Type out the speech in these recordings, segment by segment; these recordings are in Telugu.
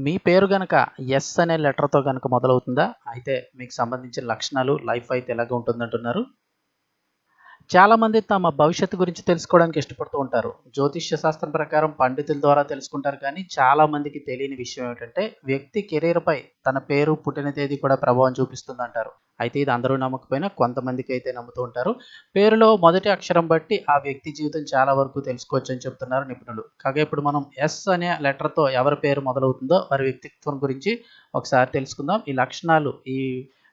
మీ పేరు గనక ఎస్ అనే లెటర్‌తో కనుక మొదలవుతుందా? అయితే మీకు సంబంధించిన లక్షణాలు, లైఫ్ అయితే ఎలాగ ఉంటుందంటున్నారు? చాలామంది తమ భవిష్యత్తు గురించి తెలుసుకోవడానికి ఇష్టపడుతూ ఉంటారు. జ్యోతిష్య శాస్త్రం ప్రకారం పండితుల ద్వారా తెలుసుకుంటారు కానీ, చాలామందికి తెలియని విషయం ఏమిటంటే, వ్యక్తి కెరీర్‌పై తన పేరు, పుట్టిన తేదీ కూడా ప్రభావం చూపిస్తుంది అంటారు అయితే ఇది అందరూ నమ్మకపోయినా కొంతమందికి అయితే నమ్ముతూ ఉంటారు. పేరులో మొదటి అక్షరం బట్టి ఆ వ్యక్తి జీవితం చాలా వరకు తెలుసుకోవచ్చని చెప్తున్నారు నిపుణులు. కాగా ఇప్పుడు మనం ఎస్ అనే లెటర్‌తో ఎవరి పేరు మొదలవుతుందో వారి వ్యక్తిత్వం గురించి ఒకసారి తెలుసుకుందాం. ఈ లక్షణాలు ఈ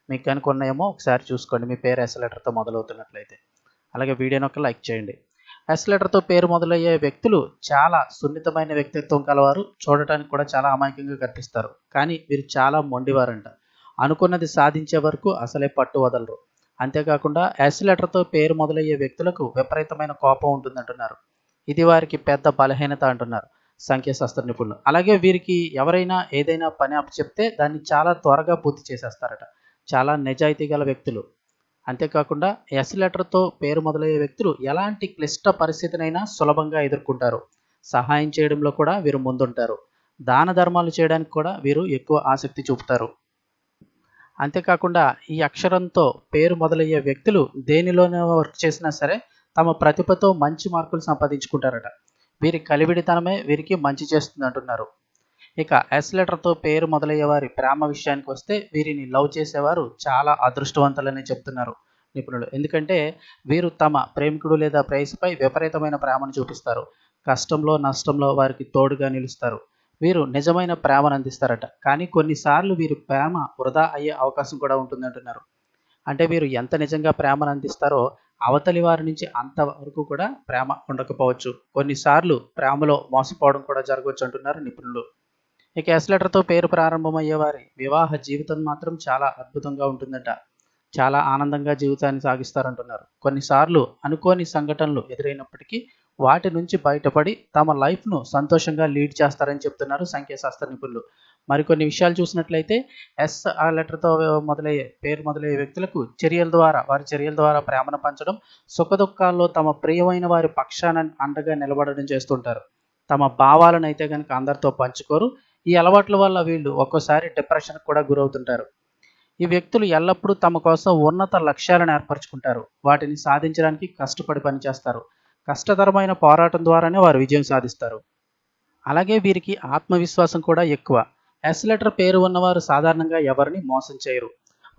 మీకు కనుక ఉన్నాయేమో ఒకసారి చూసుకోండి. మీ పేరు ఎస్ లెటర్‌తో మొదలవుతున్నట్లయితే. అలాగే వీడియోని ఒక లైక్ చేయండి. ఎస్ లెటర్‌తో పేరు మొదలయ్యే వ్యక్తులు చాలా సున్నితమైన వ్యక్తిత్వం కలవారు. చూడటానికి కూడా చాలా అమాయకంగా కనిపిస్తారు. కానీ వీరు చాలా మొండివారంట. అనుకున్నది సాధించే వరకు అసలే పట్టు వదలరు. అంతేకాకుండా ఎస్ లెటర్‌తో పేరు మొదలయ్యే వ్యక్తులకు విపరీతమైన కోపం ఉంటుందంటున్నారు. ఇది వారికి పెద్ద బలహీనత అంటున్నారు సంఖ్యాశాస్త్ర నిపుణులు. అలాగే వీరికి ఎవరైనా ఏదైనా పని అప్పచెప్తే దాన్ని చాలా త్వరగా పూర్తి చేసేస్తారట. చాలా నిజాయితీ గల వ్యక్తులు. అంతేకాకుండా ఎస్ లెటర్‌తో పేరు మొదలయ్యే వ్యక్తులు ఎలాంటి క్లిష్ట పరిస్థితినైనా సులభంగా ఎదుర్కొంటారు. సహాయం చేయడంలో కూడా వీరు ముందుంటారు. దాన ధర్మాలు చేయడానికి కూడా వీరు ఎక్కువ ఆసక్తి చూపుతారు. అంతేకాకుండా ఈ అక్షరంతో పేరు మొదలయ్యే వ్యక్తులు దేనిలోనే వర్క్ చేసినా సరే తమ ప్రతిభతో మంచి మార్కులు సంపాదించుకుంటారట. వీరి కలివిడితనమే వీరికి మంచి చేస్తుంది అంటున్నారు ఇక ఎస్ లెటర్‌తో పేరు మొదలయ్యే వారి ప్రేమ విషయానికి వస్తే వీరిని లవ్ చేసేవారు చాలా అదృష్టవంతులని చెప్తున్నారు నిపుణులు. ఎందుకంటే వీరు తమ ప్రేమికుడు లేదా ప్రేయసిపై విపరీతమైన ప్రేమను చూపిస్తారు. కష్టంలో, నష్టంలో వారికి తోడుగా నిలుస్తారు. వీరు నిజమైన ప్రేమను అందిస్తారట. కానీ కొన్నిసార్లు వీరు ప్రేమ వృధా అయ్యే అవకాశం కూడా ఉంటుందంటున్నారు. అంటే వీరు ఎంత నిజంగా ప్రేమను అందిస్తారో అవతలి వారి నుంచి అంతవరకు కూడా ప్రేమ ఉండకపోవచ్చు. కొన్నిసార్లు ప్రేమలో మోసపోవడం కూడా జరగవచ్చు అంటున్నారు నిపుణులు. ఇక ఎస్ లెటర్‌తో పేరు ప్రారంభమయ్యే వారి వివాహ జీవితం మాత్రం చాలా అద్భుతంగా ఉంటుందట. చాలా ఆనందంగా జీవితాన్ని సాగిస్తారంటున్నారు. కొన్నిసార్లు అనుకోని సంఘటనలు ఎదురైనప్పటికీ వాటి నుంచి బయటపడి తమ లైఫ్‌ను సంతోషంగా లీడ్ చేస్తారని చెప్తున్నారు సంఖ్యాశాస్త్ర నిపుణులు. మరికొన్ని విషయాలు చూసినట్లయితే ఎస్ ఆ లెటర్‌తో మొదలయ్యే పేరు మొదలయ్యే వ్యక్తులకు చర్యల ద్వారా వారి చర్యల ద్వారా ప్రేమను పంచడం, సుఖదుఖాల్లో తమ ప్రియమైన వారి పక్షాన అండగా నిలబడడం చేస్తుంటారు. తమ భావాలను అయితే కనుక అందరితో పంచుకోరు. ఈ అలవాట్ల వల్ల వీళ్ళు ఒక్కోసారి డిప్రెషన్‌కి కూడా గురవుతుంటారు. ఈ వ్యక్తులు ఎల్లప్పుడూ తమ కోసం ఉన్నత లక్ష్యాలను ఏర్పరచుకుంటారు. వాటిని సాధించడానికి కష్టపడి పనిచేస్తారు. కష్టతరమైన పోరాటం ద్వారానే వారు విజయం సాధిస్తారు. అలాగే వీరికి ఆత్మవిశ్వాసం కూడా ఎక్కువ. ఎస్ లెటర్ పేరు ఉన్నవారు సాధారణంగా ఎవరిని మోసం చేయరు.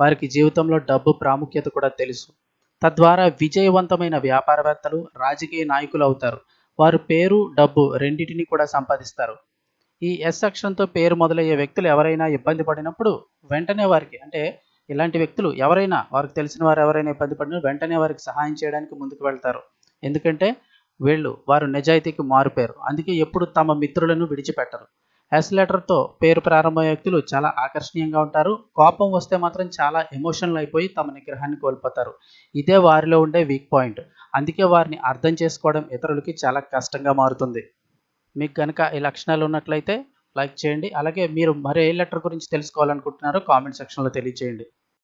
వారికి జీవితంలో డబ్బు ప్రాముఖ్యత కూడా తెలుసు. తద్వారా విజయవంతమైన వ్యాపారవేత్తలు, రాజకీయ నాయకులు అవుతారు. వారు పేరు, డబ్బు రెండింటిని కూడా సంపాదిస్తారు. ఈ ఎస్ అక్షరంతో పేరు మొదలయ్యే వ్యక్తులు ఎవరైనా ఇబ్బంది పడినప్పుడు వెంటనే వారికి అంటే ఇలాంటి వ్యక్తులు ఎవరైనా వారికి తెలిసిన వారు ఎవరైనా ఇబ్బంది పడినా వెంటనే వారికి సహాయం చేయడానికి ముందుకు వెళ్తారు. ఎందుకంటే వీళ్ళు వారు నిజాయితీకి మారుపేరు. అందుకే ఎప్పుడు తమ మిత్రులను విడిచిపెట్టరు. ఎస్ లెటర్‌తో పేరు ప్రారంభమయ్యే వ్యక్తులు చాలా ఆకర్షణీయంగా ఉంటారు. కోపం వస్తే మాత్రం చాలా ఎమోషనల్ అయిపోయి తమ నిగ్రహాన్ని కోల్పోతారు. ఇదే వారిలో ఉండే వీక్ పాయింట్. అందుకే వారిని అర్థం చేసుకోవడం ఇతరులకి చాలా కష్టంగా మారుతుంది. మీకు కనుక ఈ లక్షణాలు ఉన్నట్లయితే లైక్ చేయండి. అలాగే మీరు మరే ఏ లెటర్ గురించి తెలుసుకోవాలనుకుంటున్నారో కామెంట్ సెక్షన్‌లో తెలియజేయండి